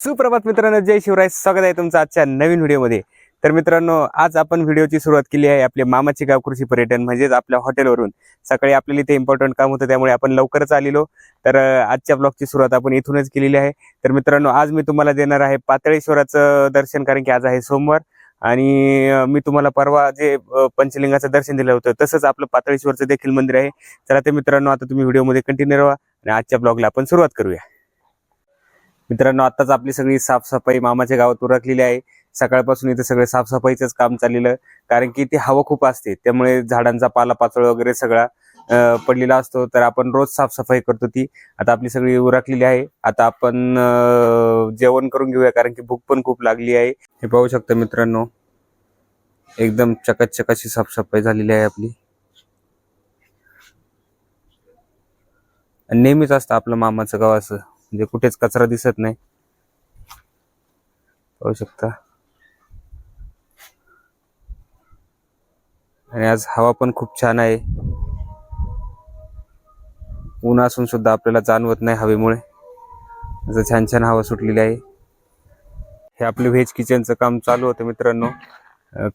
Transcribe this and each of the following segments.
सुप्रभात मित्रांनो जय शिवराय. स्वागत आहे तुमचं आजच्या नवीन व्हिडिओमध्ये. तर मित्रांनो आज आपण व्हिडिओची सुरुवात केली आहे आपले मामाची गाव कृषी पर्यटन म्हणजेच आपल्या हॉटेलवरून. सकाळी आपल्याला इथे इम्पॉर्टंट काम होतं त्यामुळे आपण लवकरच आलेलो. तर आजच्या ब्लॉगची सुरुवात आपण इथूनच केलेली आहे. तर मित्रांनो आज मी तुम्हाला देणार आहे पातळेश्वराचं दर्शन कारण की आज आहे सोमवार. आणि मी तुम्हाला परवा जे पंचलिंगाचं दर्शन दिलं होतं तसंच आपलं पातळेश्वरचं देखील मंदिर आहे. चला ते मित्रांनो आता तुम्ही व्हिडिओमध्ये कंटिन्यू राहा आणि आजच्या ब्लॉगला आपण सुरुवात करूया. मित्रांनो आताच आपली सगळी साफसफाई मामाच्या गावात उरकलेली आहे. सकाळपासून इथे सगळं साफसफाईचंच काम चाललेलं. कारण की इथे हवा खूप असते त्यामुळे झाडांचा पाला पाचोळ वगैरे सगळा पडलेला असतो. तर आपण रोज साफसफाई करतो ती. आता आपली सगळी उरकलेली आहे. आता आपण जेवण करून घेऊया कारण की भूक पण खूप लागली आहे. हे पाहू शकता मित्रांनो एकदम चकाचक अशी साफसफाई झालेली आहे आपली. नेहमीच असतं आपलं मामाचं गाव असं. म्हणजे कुठेच कचरा दिसत नाही. पाहू शकता. आणि आज हवा पण खूप छान आहे. ऊन असून सुद्धा आपल्याला जाणवत नाही हवेमुळे. असं छान छान हवा सुटलेली आहे. हे आपलं व्हेज किचनचं काम चालू होतं मित्रांनो.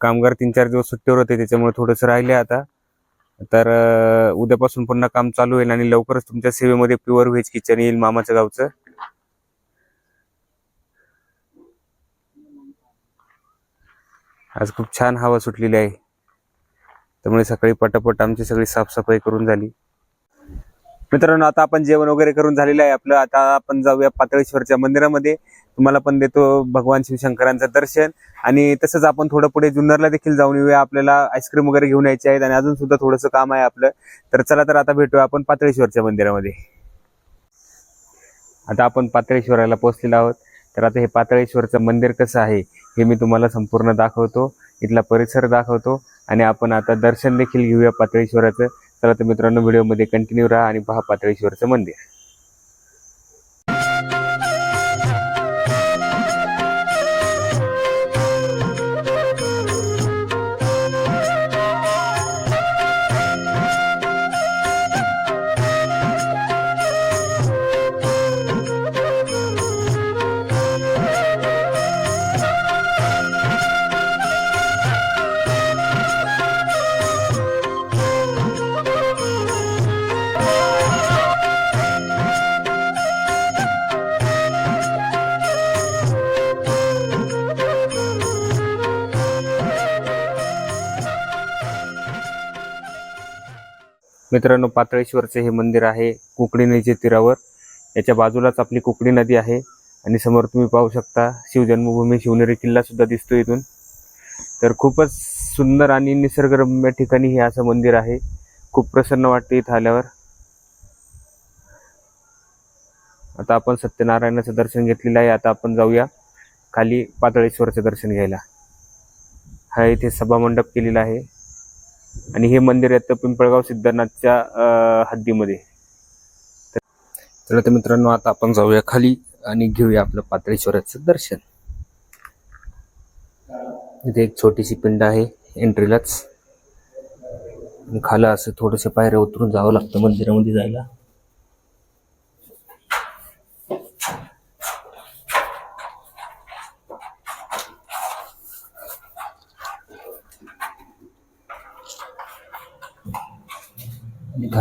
कामगार तीन चार दिवस सुट्टीवर होते त्याच्यामुळे थोडंसं राहिले आता. तर उद्यापासून पुन्हा काम चालू होईल आणि लवकरच तुमच्या सेवेमध्ये प्युअर व्हेज किचन येईल मामाच्या गावचं. आज खूप छान हवा सुटलेली आहे. त्यामुळे सकाळी पटापट आमची सगळी साफसफाई करून झाली. मित्रांनो आता आपण जेवण वगैरे करून झालेलं आहे आपलं. आता आपण जाऊया पातळेश्वरच्या मंदिरामध्ये. तुम्हाला पण देतो भगवान शिवशंकरांचं दर्शन. आणि तसंच आपण थोडं पुढे जुन्नरला देखील जाऊन येऊया. आपल्याला आईस्क्रीम वगैरे घेऊन यायचे आहेत आणि अजून सुद्धा थोडंसं काम आहे आपलं. तर चला तर आता भेटूया आपण पातळेश्वरच्या मंदिरामध्ये. आता आपण पातळेश्वराला पोहोचलेलो आहोत. तर आता हे पातळेश्वरचं मंदिर कसं आहे हे मी तुम्हाला संपूर्ण दाखवतो. इथला परिसर दाखवतो. आणि आपण आता दर्शन देखील घेऊया पातळेश्वराचं. चला तर मित्रांनो व्हिडिओमध्ये कंटिन्यू राहा आणि पहा पातळेश्वरचं मंदिर. मित्रांनो पातळेश्वरचे हे मंदिर आहे कुकडी नदीच्या तीरावर. याच्या बाजूलाच आपली कुकडी नदी आहे आणि समोर तुम्ही पाहू शकता शिवजन्मभूमी शिवनेरी किल्ला सुद्धा दिसतो इथून. तर खूपच सुंदर आणि निसर्गरम्य ठिकाणी हे असं मंदिर आहे. खूप प्रसन्न वाटते इथं आल्यावर. आता आपण सत्यनारायणाचं दर्शन घेतलेलं आहे. आता आपण जाऊया खाली पातळेश्वरचं दर्शन घ्यायला. हा इथे सभामंडप केलेला आहे. आणि हे मंदिर येतं पिंपळगाव सिद्धनाथच्या हद्दीमध्ये. तर चला तर मित्रांनो आता आपण जाऊया खाली आणि घेऊया आपलं पातळेश्वराचं दर्शन. इथे एक छोटीशी पिंड आहे एंट्रीलाच. खाला असं थोडंसं पायऱ्या उतरून जावं लागतं मंदिरामध्ये जायला.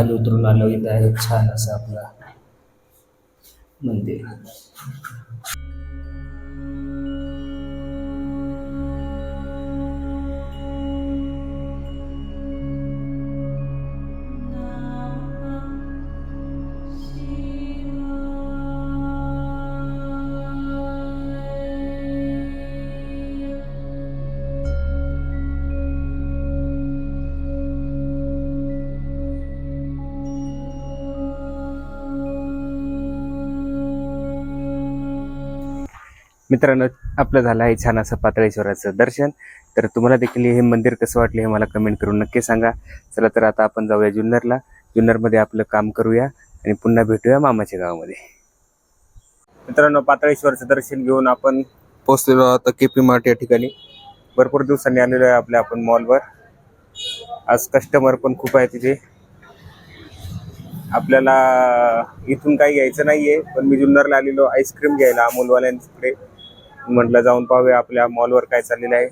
खाली उतरून आलो इथं आहे छान असं आपलं मंदिर. मित्रांनो आपलं झालं आहे छान असं पातळेश्वराचं दर्शन. तर तुम्हाला देखील हे मंदिर कसं वाटलं हे मला कमेंट करून नक्की सांगा. चला तर आता आपण जाऊया जुन्नरला. जुन्नरमध्ये आपलं काम करूया आणि पुन्हा भेटूया मामाच्या गावामध्ये. मित्रांनो पातळेश्वरचं दर्शन घेऊन आपण पोहोचलेलो आहोत के पी मार्ट या ठिकाणी. भरपूर दिवसांनी आलेलो आहे आपल्या आपण मॉलवर. आज कस्टमर पण खूप आहे तिथे. आपल्याला इथून काही घ्यायचं नाहीये पण मी जुन्नरला आलेलो आईस्क्रीम घ्यायला अमोलवाल्यांकडे म्हटलं जाऊन पाहूया आपल्या मॉलवर काय चाललेलं आहे.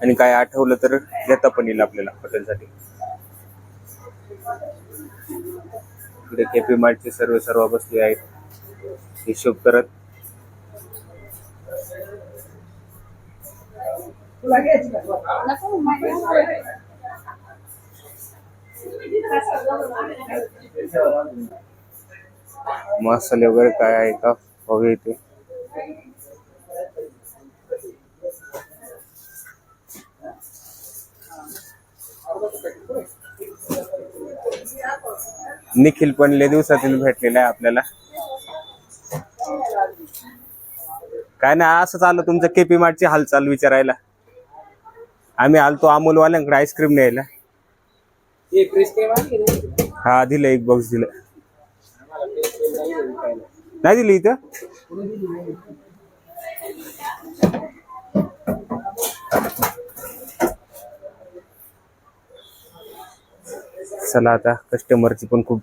आणि काय आठवलं तर घेता पण येईल आपल्याला हॉटेलसाठी इकडे केपी मार्टचे सर्व सर्व बसले आहेत. हिशोब करत. मसाले वगैरे काय आहे का? पाहूया इथे. निखिल पण लय दिवसातील भेटलेला आहे आपल्याला. काय नाही असंच आलं तुमचं केपी मार्टची हालचाल विचारायला. आम्ही आलतो अमोलवाल्यांकडे आईस्क्रीम न्यायला. हा दिलं एक बॉक्स दिलं. नाही दिली इथं? चला आता कस्टमरची पण खूप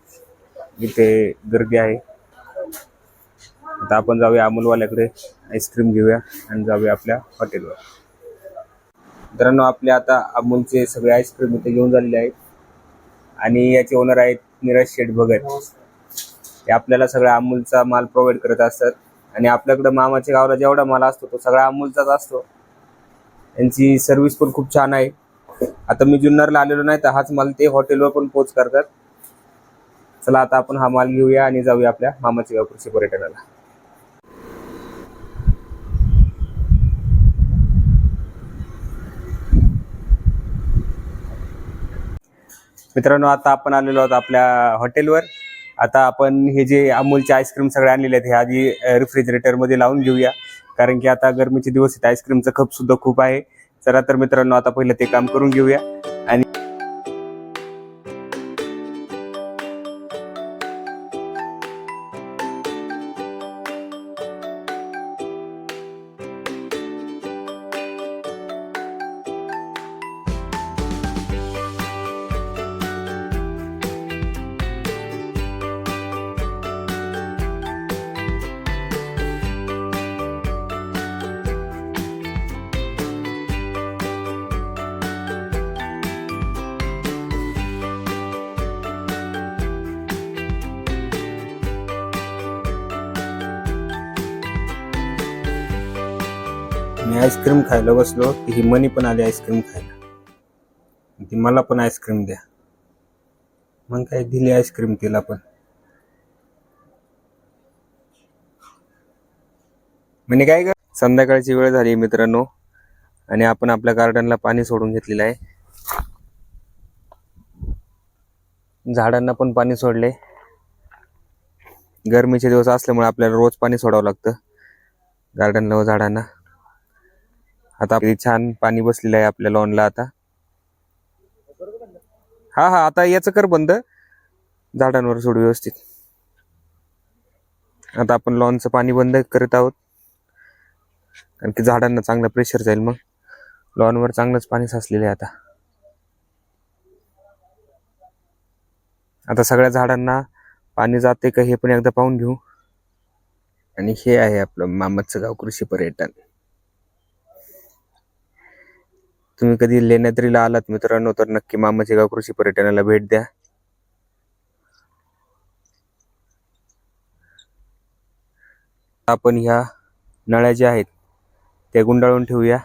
इथे गर्दी आहे. आता आपण जाऊया अमोलवाल्याकडे आईस्क्रीम घेऊया आणि जाऊया आपल्या हॉटेलवर मित्रांनो आपले आता अमूलचे सगळे आईस्क्रीम इथे घेऊन झालेले आहेत. आणि याचे ओनर आहेत निरज शेठ भगत. ते आपल्याला सगळा अमूलचा माल प्रोव्हाइड करत असतात. आणि आपल्याकडं मामाच्या गावाला जेवढा माल असतो तो सगळा अमूलचाच असतो. त्यांची सर्व्हिस पण खूप छान आहे. आता मी जुन्नरला आलेलो नाही तर हाच माल ते हॉटेलवर पण पोच करतात. चला आता आपण हा माल घेऊया आणि जाऊया आपल्या मामाच्या गाव कृषी पर्यटनाला. मित्रांनो आता आपण आलेलो आहोत आपल्या हॉटेलवर आता आपण हे जे अमूलचे आईस्क्रीम सगळे आणलेले आहेत हे आधी रेफ्रिजरेटरमध्ये लावून घेऊया. कारण की आता गरमीचे दिवस आहेत आईस्क्रीमचं खप सुद्धा खूप आहे. चला तर मित्रांनो आता पहिलं ते काम करून घेऊया. आईस्क्रीम खायला बसलो की ही मनी पण आली आईस्क्रीम खायला. ती मला पण आईस्क्रीम द्या. मग काय दिली आईस्क्रीम तिला पण. म्हणजे काय का संध्याकाळची वेळ झाली मित्रांनो आणि आपण आपल्या गार्डनला पाणी सोडून घेतलेलं आहे. झाडांना पण पाणी सोडले. गरमीचे दिवस असल्यामुळे आपल्याला रोज पाणी सोडावं लागतं. गार्डनला व झाडांना. आता छान पाणी बसलेलं आहे आपल्या लॉनला आता. हा हा आता याचं कर बंद. झाडांवर सोड व्यवस्थित. आता आपण लॉनचं पाणी बंद करत आहोत. कारण की झाडांना चांगलं प्रेशर जाईल मग. लॉनवर चांगलंच पाणी साचलेलं आहे आता. आता सगळ्या झाडांना पाणी जाते का हे पण एकदा पाहून घेऊ. आणि हे आहे आपलं मामाचं गाव कृषी पर्यटन. तुम्ही कधी लेण्याद्रीला आलात मित्रांनो तर नक्की मामाचे गाव कृषी पर्यटनाला भेट द्या. आपण ह्या नळ्या ज्या आहेत त्या गुंडाळून ठेवूया.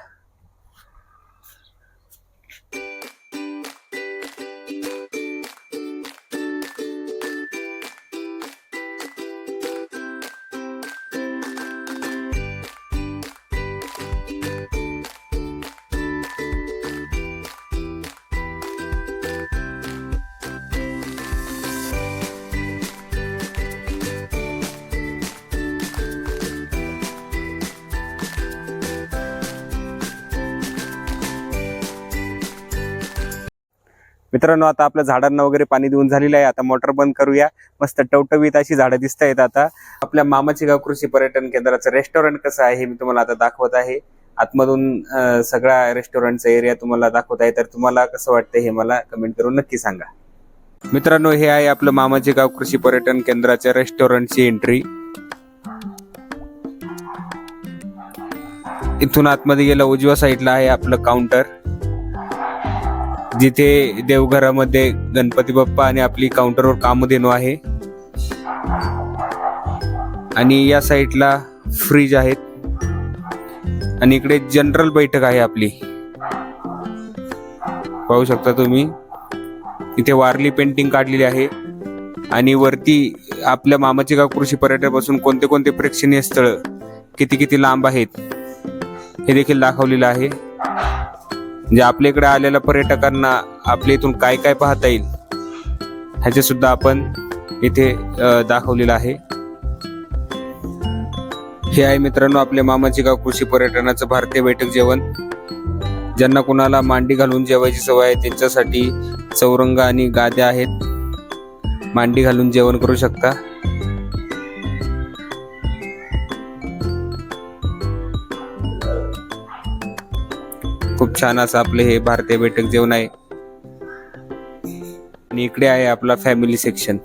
मित्रांनो आता आपल्या झाडांना वगैरे पाणी देऊन झालेलं आहे. आता मोटर बंद करूया. मस्त टवटवीत अशी झाडं दिसत आहेत आता. आपल्या मामाचे गाव कृषी पर्यटन केंद्राचं रेस्टॉरंट कसं आहे मी तुम्हाला आता दाखवत आहे. आतमधून सगळ्या सगळा रेस्टॉरंटचा एरिया तुम्हाला दाखवत आहे. तर तुम्हाला कसं वाटतं हे मला कमेंट करून नक्की सांगा. मित्रांनो हे आहे आपलं मामाचे गाव कृषी पर्यटन केंद्राच्या रेस्टॉरंटची एंट्री इथून आतमध्ये गेलं उजव्या साईडला आहे आपलं काउंटर जिथे देवघरामध्ये गणपती बाप्पा आणि आपली काउंटरवर कामधेनू आहे. आणि या साईडला फ्रीज आहेत. आणि इकडे जनरल बैठक आहे आपली. पाहू शकता तुम्ही. इथे वारली पेंटिंग काढलेली आहे. आणि वरती आपल्या मामाचे गाव कृषी पर्यटनापासून कोणते कोणते प्रेक्षणीय स्थळ किती किती लांब आहेत हे देखील दाखवलेलं आहे. म्हणजे आपल्या इकडे आलेल्या पर्यटकांना आपल्या इथून काय काय पाहता येईल ह्याचे सुद्धा आपण इथे दाखवलेलं आहे. हे आहे मित्रांनो आपल्या मामाचे गाव कृषी पर्यटनाचं भारतीय बैठक जेवण. ज्यांना कुणाला मांडी घालून जेवायची सवय आहे त्यांच्यासाठी चौरंग आणि गाद्या आहेत. मांडी घालून जेवण करू शकता. खूप छान असं आपले हे भारतीय बैठक जेवण आहे. आणि इकडे आहे आपला फॅमिली सेक्शन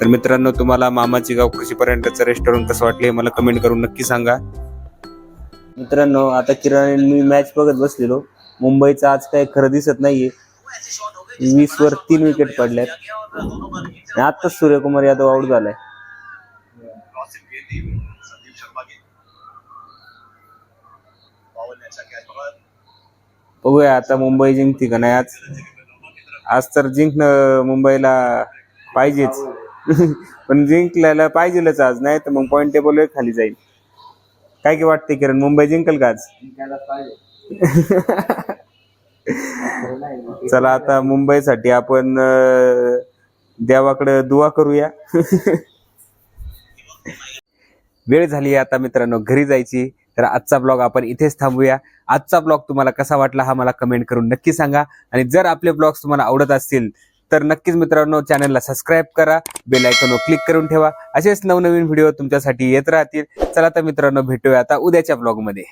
तर मित्रांनो तुम्हाला मामाची गाव कृषीपर्यंतचं रेस्टॉरंट कसं वाटले मला कमेंट करून नक्की सांगा. मित्रांनो आता किरण मी मॅच बघत बसलेलो. मुंबईचं आज काही खरं दिसत नाहीये. वीस वर तीन विकेट पडल्यात. आताच सूर्यकुमार यादव आउट झालाय. बघूया आता मुंबई जिंकते का नाही आज. आज तर जिंकणं मुंबईला पाहिजेच. पण जिंकल्याला पाहिजेलच आज नाही तर मग पॉईंट टेबल खाली जाईल. काय की वाटते किरण? मुंबई जिंकल का आज? चला आता मुंबईसाठी आपण देवाकडे दुवा करूया. वेळ झाली आहे आता मित्रांनो घरी जायची. तर आजचा ब्लॉग आपण इथेच थांबूया. आजचा ब्लॉग तुम्हाला कसा वाटला हा मला कमेंट करून नक्की सांगा. आणि जर आपले ब्लॉग्स तुम्हाला आवडत असतील तर नक्कीच मित्रांनो चॅनलला सबस्क्राईब करा बेल आयकॉनवर क्लिक करून ठेवा. असेच नवनवीन व्हिडिओ तुमच्यासाठी येत राहतील. चला तर मित्रांनो भेटूया आता उद्याच्या ब्लॉगमध्ये